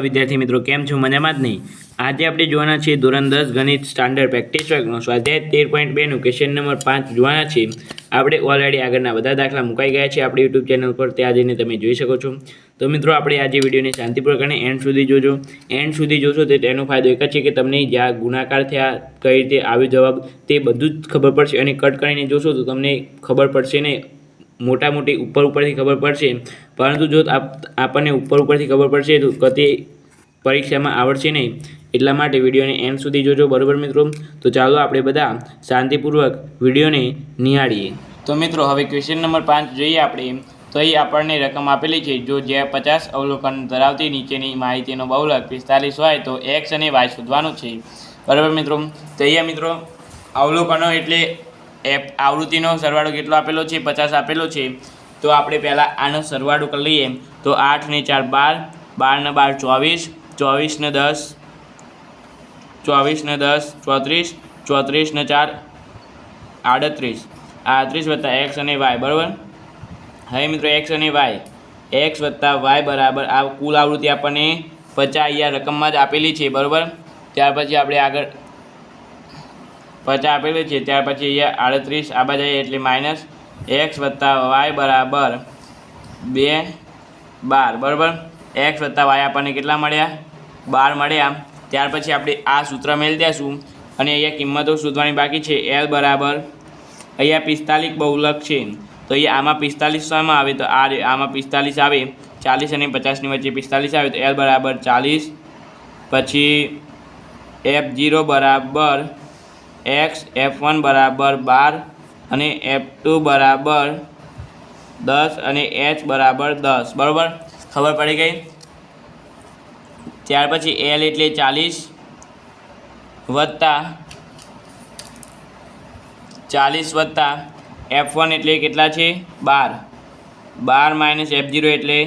વાલા વિદ્યાર્થી મિત્રો, કેમ છો? મજામાં જ નહીં? આજે આપણે જોવાના છીએ ધોરણ દસ ગણિત સ્ટાન્ડર્ડ પ્રેક્ટિસ વર્કનો સ્વાધ્યાય તેર પોઈન્ટ બેનું ક્વેશ્ચન નંબર પાંચ જોવાના છે આપણે ઓલરેડી આગળના બધા દાખલા મુકાઈ ગયા છે આપણી યુટ્યુબ ચેનલ પર, ત્યાં જઈને તમે જોઈ શકો છો. તો મિત્રો, આપણે આજે વિડીયોને શાંતિપૂર્વક અને એન્ડ સુધી જોજો. એન્ડ સુધી જોશો તો તેનો ફાયદો એક જ છે કે તમને જ્યાં ગુણાકાર થયા, કઈ રીતે આવ્યો જવાબ, તે બધું જ ખબર પડશે અને કટ કરીને જોશો તો તમને ખબર પડશે ને મોટા મોટી ઉપર ઉપરથી ખબર પડશે. પરંતુ જો આપ- આપણને ઉપર ઉપરથી ખબર પડશે તો કદી પરીક્ષામાં આવડશે નહીં. એટલા માટે વિડીયોને એન્ડ સુધી જોજો, બરોબર મિત્રો? તો ચાલો આપણે બધા શાંતિપૂર્વક વિડીયોને નિહાળીએ. તો મિત્રો, હવે ક્વેશ્ચન નંબર પાંચ જોઈએ આપણે. તો અહીં આપણને રકમ આપેલી છે. જો જે પચાસ અવલોકન ધરાવતી નીચેની માહિતીનો બહુલક પિસ્તાલીસ હોય તો એક્સ અને વાય શોધવાનું છે. બરાબર મિત્રો? તો અહીંયા મિત્રો, અવલોકનો એટલે એપ આવૃત્તિનો સરવાળો કેટલો આપેલો છે? પચાસ આપેલો છે. તો આપણે પહેલાં આનો સરવાળો કરી લઈએ. તો આઠ ને ચાર બાર બાર ને બાર ચોવીસ ચોવીસ ને દસ, ચોવીસ ને દસ, ચોત્રીસ ચોત્રીસ ને ચાર, આડત્રીસ. આડત્રીસ વત્તા એક્સ અને વાય, બરાબર? હવે મિત્રો એક્સ અને વાય. એક્સ વત્તા વાય બરાબર આ કુલ આવૃત્તિ આપણને પચાસ અહીંયા રકમમાં જ આપેલી છે, બરાબર? ત્યાર પછી આપણે આગળ પચાસ આપેલી છે, ત્યાર પછી અહીંયા આડત્રીસ આબા જઈએ એટલે માઇનસ એક્સ વત્તા વાય બરાબર બે બાર, બરાબર? એક્સ વત્તા વાય આપણને કેટલા મળ્યા? બાર મળ્યા ત્યાર પછી આપણે આ સૂત્ર મેળ દેશું અને અહીંયા કિંમતો શોધવાની બાકી છે. એલ બરાબર અહીંયા પિસ્તાલીસ બહુલક છે. તો અહીંયા આમાં પિસ્તાલીસ શેમાં આવે? તો આ આમાં પિસ્તાલીસ આવે. ચાલીસ અને પચાસની વચ્ચે પિસ્તાલીસ આવે. તો એલ બરાબર ચાલીસ. પછી એફ જીરો બરાબર એક્સ એફ વન બરાબર બાર અને એફ ટુ બરાબર દસ અને એચ બરાબર દસ. બરાબર? ખબર પડી ગઈ? ત્યાર પછી એલ એટલે ચાલીસ વત્તા ચાલીસ વત્તા એફ વન એટલે કેટલા છે? બાર. બાર માઇનસ એફ ઝીરો એટલે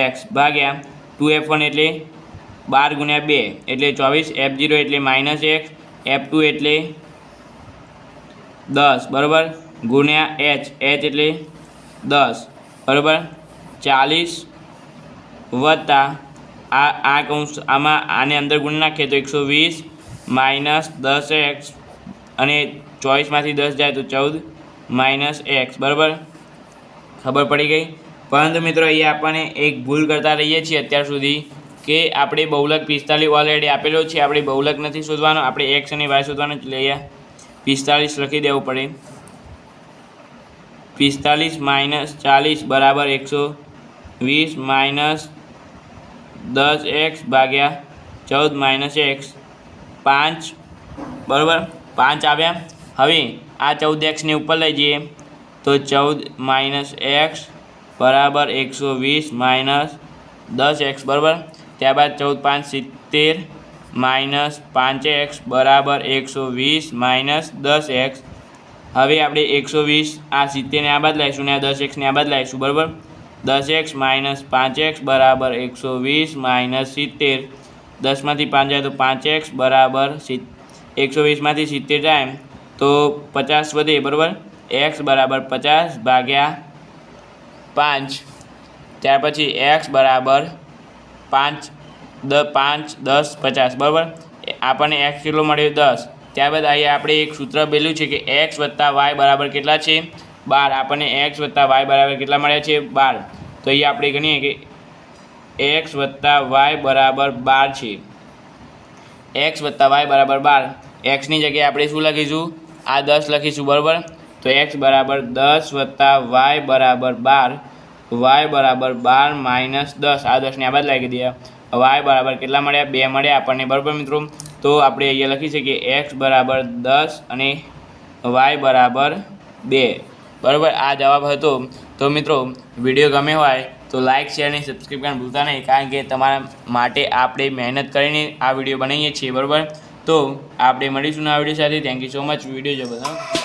એક્સ ભાગ્યા ટુ એફ વન એટલે બાર ગુણ્યા બે એટલે ચોવીસ. એફ ઝીરો એટલે માઇનસ એક્સ એફ ટુ એટલે દસ. બરાબર? ગુણ્યા એચ એચ એટલે દસ. બરાબર? ચાલીસ વત્તા આ આ કૌંસ આમાં આને અંદર ગુણ નાખીએ તો એકસો વીસ માઇનસ દસ એક્સ અને ચોવીસમાંથી દસ જાય તો ચૌદ માઇનસ એક્સ, બરાબર? ખબર પડી ગઈ? પરંતુ મિત્રો અહીંયા આપણને એક ભૂલ કરતા રહીએ છીએ અત્યાર સુધી કે આપણે બહુલક પિસ્તાલીસ ઓલરેડી આપેલો છે, આપણે બહુલક નથી શોધવાનો, આપણે એક્સ અને વાય શોધવાનો એટલે અહીંયા પિસ્તાલીસ લખી દેવું પડે. પિસ્તાલીસ માઇનસ ચાલીસ બરાબર એકસો વીસ માઇનસ દસ એક્સ ભાગ્યા ચૌદ માઇનસ એક્સ પાંચ, બરાબર? પાંચ આવ્યા. હવે આ ચૌદ એક્સને ઉપર લઈ જઈએ. તો ચૌદ માઇનસ એક્સ બરાબર એકસો વીસ માઇનસ દસ એક્સ, બરાબર? ત્યારબાદ ચૌદ પાંચ સિત્તેર માઇનસ પાંચ એક્સ બરાબર એકસો વીસ માઇનસ દસ એક્સ. હવે આપણે એકસો વીસ આ સિત્તેરને આ બાદ લાવીશું ને આ દસ એક્સને આ બાદ લાવીશું બરાબર? દસ એક્સ માઇનસ પાંચ એક્સ બરાબર એકસો વીસ માઇનસ સિત્તેર. દસમાંથી પાંચ જાય તો પાંચ એક્સ બરાબર એકસો વીસમાંથી સિત્તેર જાય તો પચાસ વધે, બરાબર? એક્સ બરાબર પચાસ ભાગ્યા પાંચ. ત્યાર પછી એક્સ બરાબર પાંચ, દ, પાંચ, દસ, પચાસ, બરાબર? આપણને એક્સ કેટલો મળ્યો? દસ. ત્યારબાદ અહીંયા આપણે એક સૂત્ર બેલું છે કે એક્સ વત્તા વાય બરાબર કેટલા છે? બાર. આપણને એક્સ વત્તા વાય બરાબર કેટલા મળ્યા છે? બાર. તો અહીંયા આપણે ગણીએ કે એક્સ વત્તા વાય બરાબર બાર છે. એક્સ વત્તા વાય બરાબર બાર. એક્સની જગ્યાએ આપણે શું લખીશું? આ દસ લખીશું, બરાબર? તો એક્સ બરાબર દસ વત્તા વાય બરાબર બાર. વાય બરાબર બાર માઇનસ દસ. આ દસને આ બાદ લાગી દઈએ. વાય બરાબર કેટલા મળ્યા? બે મળ્યા આપણને, બરાબર મિત્રો? તો આપણે અહીંયા લખી શકીએ એક્સ બરાબર દસ અને વાય બરાબર બે. બરાબર, આ જવાબ હતો. તો મિત્રો, વીડિયો ગમે હોય તો લાઇક શેર અને સબસ્ક્રાઈબ કરવાનું ભૂલતા નહીં, કારણ કે તમારા માટે આપણે મહેનત કરીને આ વીડિયો બનાવીએ છીએ, બરાબર? તો આપણે મળીશું આ વીડિયો સાથે. Thank you so much video જો બધા